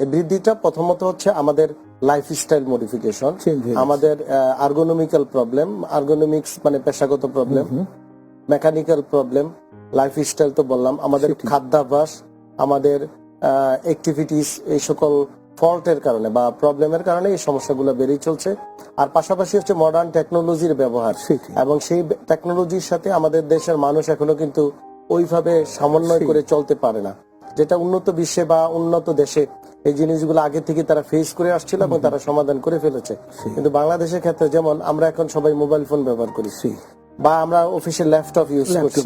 এই বৃদ্ধিটা প্রথমত হচ্ছে আমাদের লাইফস্টাইল মডিফিকেশন আমাদের আর্গোনমিক্যাল প্রবলেম আর্গোনমিক্স মানে পেশাগত প্রবলেম মেকানিক্যাল প্রবলেম লাইফস্টাইল তো বললাম আমাদের। খাদ্যাভ্যাস আমাদের অ্যাক্টিভিটিস এই সকল ফল্টের কারণে বা প্রবলেমের কারণে এই সমস্যাগুলো বেড়েই চলছে। আর পাশাপাশি হচ্ছে মডার্ন টেকনোলজির ব্যবহার। এবং সেই টেকনোলজির সাথে আমাদের দেশের মানুষ এখনও কিন্তু ওইভাবে সমন্বয় করে চলতে পারে না। যেটা উন্নত বিশ্বে বা উন্নত দেশে এই জিনিসগুলো আগে থেকে তারা ফেস করে আসছিল এবং তারা সমাধান করে ফেলেছে। কিন্তু বাংলাদেশের ক্ষেত্রে যেমন আমরা এখন সবাই মোবাইল ফোন ব্যবহার করি। বা আমরা অফিসে ল্যাপটপ ইউজ করছি।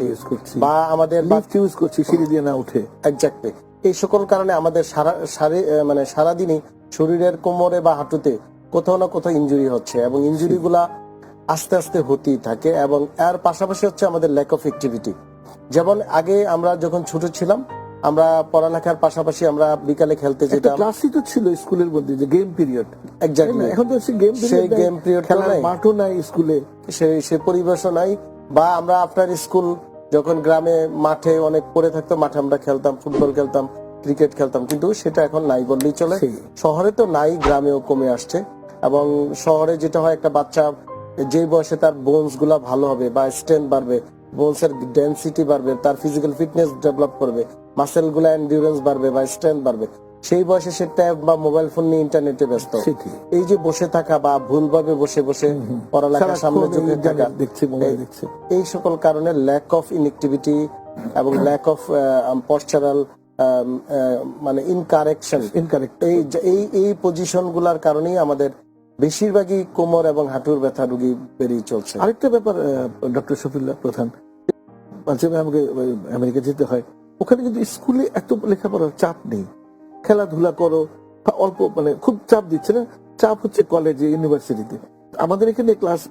বা আমাদের লিফট ইউজ করছি সিঁড়ি দিয়ে না উঠে। এক্স্যাক্টলি এই সকল কারণে আমাদের সারা সারি- মানে সারাদিনই শরীরের কোমরে বা হাঁটুতে কোথাও না কোথাও ইনজুরি হচ্ছে এবং ইনজুরি গুলা আস্তে আস্তে হতেই থাকে এবং এর পাশাপাশি হচ্ছে আমাদের ল্যাক অফ অ্যাক্টিভিটি যেমন আগে আমরা যখন ছোট ছিলাম আমরা পড়ালেখার পাশাপাশি আমরা বিকালে খেলতে যেতাম। ক্লাসই তো ছিল স্কুলের মধ্যে যে গেম পিরিয়ড এক্স্যাক্টলি এখন তো গেম সেই period তো খেলার নাই। মাঠও নাই স্কুলে। সেই সে পরিবেশও নাই। বা আমরা আপনার স্কুল যখন গ্রামে মাঠে অনেক পড়ে থাকতো মাঠে আমরা খেলতাম ফুটবল খেলতাম ক্রিকেট খেলতাম। কিন্তু সেটা এখন নাই বললেই চলে। শহরে তো নাই গ্রামেও কমে আসছে। এবং শহরে যেটা হয় একটা বাচ্চা যে বয়সে তার বোনসগুলা ভালো হবে বা স্ট্রেন্থ বাড়বে বোনস এর ডেন্সিটি বাড়বে তার ফিজিক্যাল ফিটনেস ডেভেলপ করবে মাসেলগুলা এন্ডিউরেন্স বাড়বে বা স্ট্রেংথ বাড়বে। সেই বয়সে সে ট্যাব বা মোবাইল ফোন নিয়ে ইন্টারনেটে ব্যস্ত। এই যে বসে থাকা বা ভুলভাবে বসে বসে পড়ালেখার সামনে ঝুঁকে থাকা এই- সকল কারণে ল্যাক অফ ইনএক্টিভিটি এবং ল্যাক অফ পশ্চারাল মানে ইনকারেকশন ইনকারেক্ট এই এই এই পজিশনগুলার কারণেই আমাদের বেশিরভাগই কোমর এবং হাঁটুর ব্যথা রোগী বেরিয়ে চলছে। আরেকটা ব্যাপার ডক্টর শফিউল্লাহ প্রধান মাঝে আমাকে আমেরিকা যেতে হয়। ওখানে কিন্তু স্কুলে এত লেখাপড়ার চাপ নেই। খেলাধুলা করো অল্প মানে খুব চাপ দিচ্ছে না। চাপ হচ্ছে কলেজে ইউনিভার্সিটিতে আমাদের এখানে ক্লাস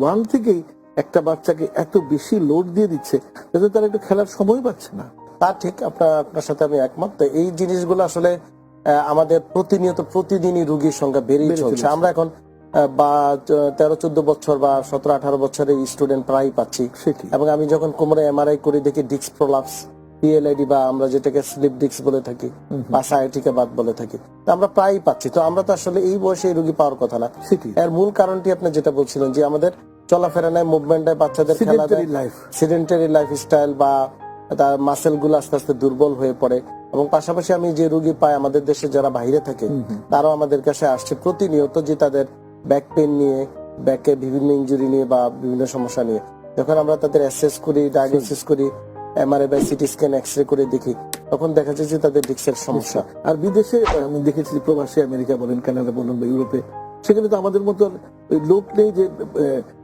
ওয়ান থেকেই একটা বাচ্চাকে এত বেশি লোড দিয়ে দিচ্ছে যাতে তারা একটু খেলার সময় পাচ্ছে না। তা ঠিক আপনার আপনার সাথে আমি একমত। এই জিনিসগুলো আসলে আহ, আমাদের প্রতিনিয়ত প্রতিদিনই রুগীর সংখ্যা বেড়েই বেড়ে চলছে। আমরা এখন বা তেরো চোদ্দ বছর বা সতেরো আঠারো বছরের স্টুডেন্ট প্রায় পাচ্ছি। এবং আমি যখন কোমরে এমআরআই করে দেখি ডিস্ক প্রলাপস পিএলআইডি বা আমরা যেটাকে স্লিপ ডিস্ক বলে থাকি বা সায়াটিকা বাদ বলে থাকি আমরা প্রায়ই পাচ্ছি। তো আমরা তো আসলে এই বয়সে এই রোগী পাওয়ার কথা না। এর মূল কারণটি আপনি যেটা বলছিলেন যে আমাদের চলাফেরা নাই মুভমেন্ট নাই বাচ্চাদের life. সিডেন্টারি লাইফস্টাইল বা তার মাসেলগুলো আস্তে আস্তে দুর্বল হয়ে পড়ে। এবং পাশাপাশি আমি যে রুগী পাই আমাদের দেশে যারা বাইরে থাকে তারাও আমাদের কাছে আসছে প্রতিনিয়ত যে তাদের ব্যাক পেন নিয়ে ব্যাকে বিভিন্ন ইনজুরি নিয়ে বা বিভিন্ন সমস্যা নিয়ে। যখন আমরা তাদের অ্যাসেস করি ডায়াগনোসিস করি এমআরআই বা সিটি স্ক্যান এক্স রে করে দেখি তখন দেখা যায় যে তাদের ডিক্সের সমস্যা। আর বিদেশে আমি দেখেছি প্রবাসী আমেরিকা বলেন কানাডা বলুন বা ইউরোপে সেখানে তো আমাদের মতো লোক নেই যে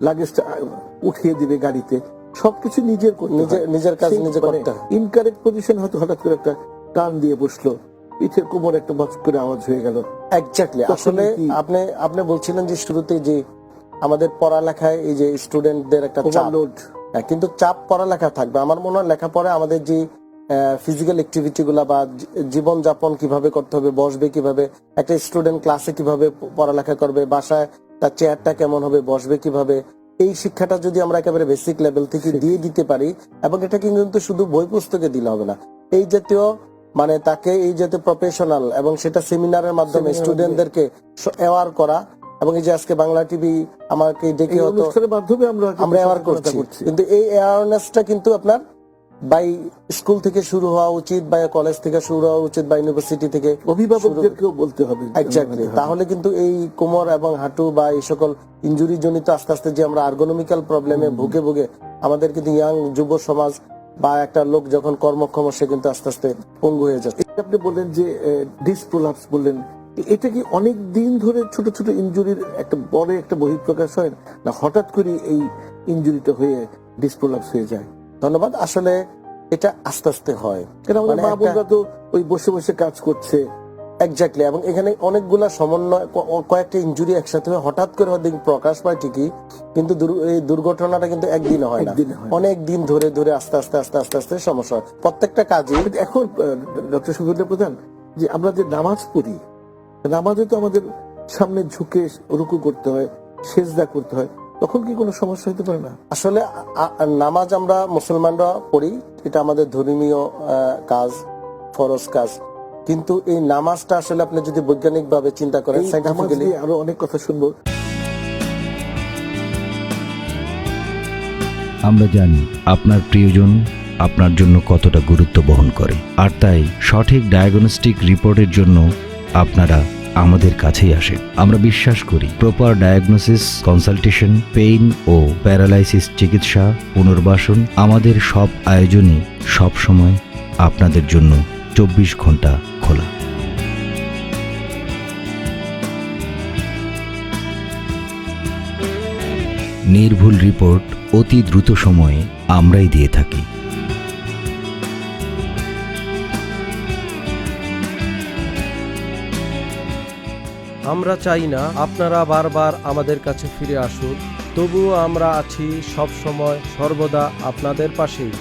লাগেজটা উঠিয়ে দিবে গাড়িতে। সবকিছু নিজের নিজের কাজ নিজে করতে ইনকারেক্ট পজিশন হয়তো হঠাৎ করে একটা টান দিয়ে বসল। পিঠের কোমর একটা বচ করে আওয়াজ হয়ে গেল। এক্স্যাক্টলি আসলে আপনি আপনি বলছিলেন যে শুরুতে যে আমাদের পড়ালেখায় এই যে স্টুডেন্টদের একটা চাপ। হ্যাঁ, কিন্তু চাপ পড়ালেখা থাকবে। আমার মনে হয় লেখাপড়া আমাদের যে ফিজিক্যাল অ্যাক্টিভিটি গুলা বা জীবন যাপন কীভাবে করতে হবে বসবে কীভাবে একটা স্টুডেন্ট ক্লাসে কীভাবে পড়ালেখা করবে বাসায় তার চেয়ারটা কেমন হবে বসবে কীভাবে এই শিক্ষাটা যদি আমরা একেবারে বেসিক লেভেল থেকে দিয়ে দিতে পারি এবং এটা কিন্তু শুধু বই পুস্তকে দিলে হবে না। এই জাতীয় মানে তাকে এই জাতীয় প্রফেশনাল এবং সেটা সেমিনারের মাধ্যমে স্টুডেন্টদেরকে অ্যাওয়ার করা এবং এই যে আজকে বাংলা টিভি আমাকে ডেকে হতো মাধ্যমে আমরা আমরা অ্যাওয়ার করছি। কিন্তু এই অ্যাওয়ারনেসটা কিন্তু আপনার বাই স্কুল থেকে শুরু হওয়া উচিত বা কলেজ থেকে শুরু হওয়া উচিত বা ইউনিভার্সিটি থেকে অভিভাবকদেরকেও বলতে হবে এক্স্যাক্টলি তাহলে কিন্তু এই কোমর এবং হাঁটু বা এই সকল ইনজুরি জনিত আস্তে আস্তে যে আমরা আর্গোনমিক্যাল প্রবলেমে ভুগে ভুগে আমাদের কিন্তু ইয়াং যুব সমাজ বা একটা লোক যখন কর্মক্ষম সে কিন্তু আস্তে আস্তে পঙ্গু হয়ে যাচ্ছে। আপনি বললেন যে ডিসপ্রোলাপস বললেন এটা কি অনেক দিন ধরে ছোট ছোট ইঞ্জুরির একটা বড় একটা বহিঃপ্রকাশ হয়? না হঠাৎ করে এই ইঞ্জুরিটা হয়ে ডিসপ্রোলাপস হয়ে যায়? ধন্যবাদ। আসলে এটা আস্তে আস্তে হয়। কেন আমাদের মা বোনরা তো ওই বসে বসে কাজ করছে। এক্স্যাক্টলি এবং এখানে অনেকগুলা সমন্বয় কয়েকটা ইঞ্জুরি একসাথে হঠাৎ করে হয়তো প্রকাশ পায় ঠিকই কিন্তু এই দুর্ঘটনাটা কিন্তু একদিনে হয় না। অনেক দিন ধরে ধরে আস্তে আস্তে আস্তে আস্তে আস্তে সমস্যা হয়। প্রত্যেকটা কাজে এখন ডক্টর শফিউল্লাহ প্রধান যে আমরা যে নামাজ পড়ি নামাজে তো আমাদের সামনে ঝুঁকে রুকু করতে হয় সেজদা করতে হয় তখন কি কোনো সমস্যা হতে পারে না? আসলে নামাজ আমরা মুসলমানরা পড়ি এটা আমাদের ধর্মীয় কাজ ফরজ কাজ। কিন্তু এই নামাজটা আসলে আপনি যদি বৈজ্ঞানিক ভাবে চিন্তা করেন সাইন্টিফিক্যালি আরও অনেক কথা শুনব। আমরা জানি আপনার প্রিয়জন আপনার জন্য কতটা গুরুত্ব বহন করে। আর তাই সঠিক ডায়াগনস্টিক রিপোর্টের জন্য আপনারা আমাদের কাছেই আসেন। আমরা বিশ্বাস করি প্রপার ডায়াগনোসিস কনসালটেশন পেইন ও প্যারালাইসিস চিকিৎসা পুনর্বাসন আমাদের সব আয়োজনই সব সময় আপনাদের জন্য চব্বিশ ঘণ্টা খোলা নির্ভুল রিপোর্ট অতি দ্রুত সময়ে আমরাই দিয়ে থাকি। আমরা চাই না আপনারা বারবার আমাদের কাছে ফিরে আসুন তবুও আমরা আছি সব সময় সর্বদা আপনাদের পাশেই।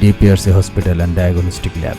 DPRC hospital and diagnostic lab.